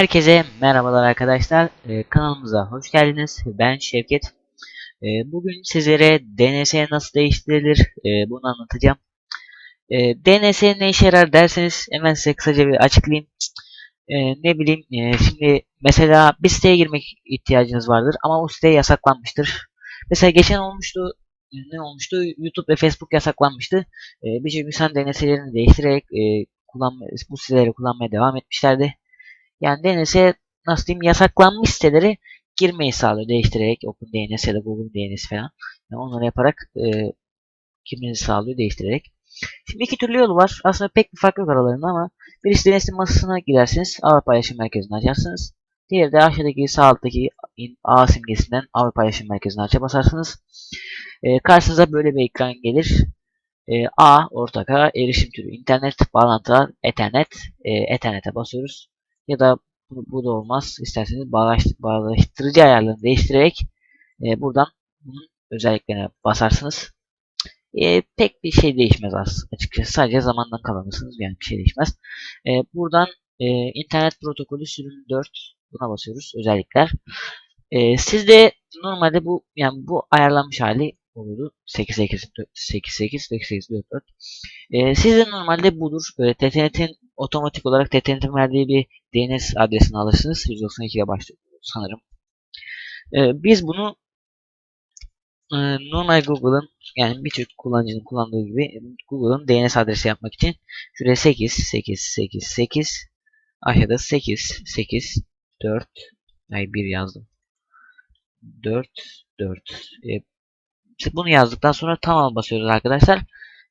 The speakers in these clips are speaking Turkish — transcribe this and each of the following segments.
Herkese merhabalar arkadaşlar. Ee, kanalımıza hoş geldiniz. Ben Şevket. Ee, bugün sizlere DNS nasıl değiştirilir ee, bunu anlatacağım. Ee, DNS ne işe yarar derseniz hemen size kısaca bir açıklayayım. Ee, ne bileyim e, şimdi mesela bir siteye girmek ihtiyacınız vardır ama o site yasaklanmıştır. Mesela geçen olmuştu ne olmuştu? YouTube ve Facebook yasaklanmıştı. Ee, Birçok insan DNS'lerini değiştirerek e, kullanma, bu siteleri kullanmaya devam etmişlerdi. Yani DNS nasıl diyeyim yasaklanmış siteleri girmeyi sağlıyor değiştirerek OpenDNS ya da Google DNS falan. Yani onları yaparak e, girmenizi sağlıyor değiştirerek. Şimdi iki türlü yolu var. Aslında pek bir fark aralarında ama birisi DNS'in masasına gidersiniz. Avrupa Paylaşım Merkezi'ni açarsınız. Diğeri de aşağıdaki sağ alttaki A simgesinden Avrupa Paylaşım Merkezi'ni açıp basarsınız. E, karşınıza böyle bir ekran gelir. E, A, ortak A, erişim türü, internet, bağlantılar, ethernet, e, ethernet'e basıyoruz. Ya da bu, bu da olmaz. İsterseniz bağlaş, bağlaştırıcı ayarlarını değiştirerek e, buradan bunun özelliklerine basarsınız. E, pek bir şey değişmez açıkçası. Sadece zamandan kazanırsınız. Yani bir şey değişmez. E, buradan e, internet protokolü sürüm 4 buna basıyoruz. Özellikler. E, sizde normalde bu yani bu ayarlanmış hali olurdu. 88 88 88 44. E, sizde normalde budur. E, TTNet'in otomatik olarak TTNet'in verdiği bir DNS adresini alırsınız. 192 ile başlıyor sanırım. E, biz bunu e, normal Google'ın yani birçok kullanıcının kullandığı gibi Google'ın DNS adresi yapmak için şuraya 8 8 8 8 aşağıda 8 8 4 ay 1 yazdım. 4 4 e, bunu yazdıktan sonra tamam basıyoruz arkadaşlar.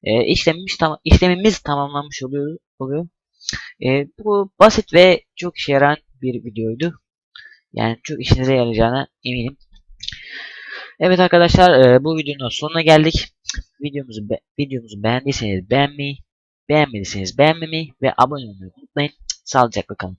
E, işlemimiz, tam, işlemimiz tamamlanmış oluyor. oluyor. E, bu basit ve çok işe yarayan bir videoydu. Yani çok işinize yarayacağına eminim. Evet arkadaşlar e, bu videonun sonuna geldik. Videomuzu be videomuzu beğendiyseniz beğenmeyi, beğenmediyseniz beğenmemeyi ve abone olmayı unutmayın. Sağlıcakla kalın.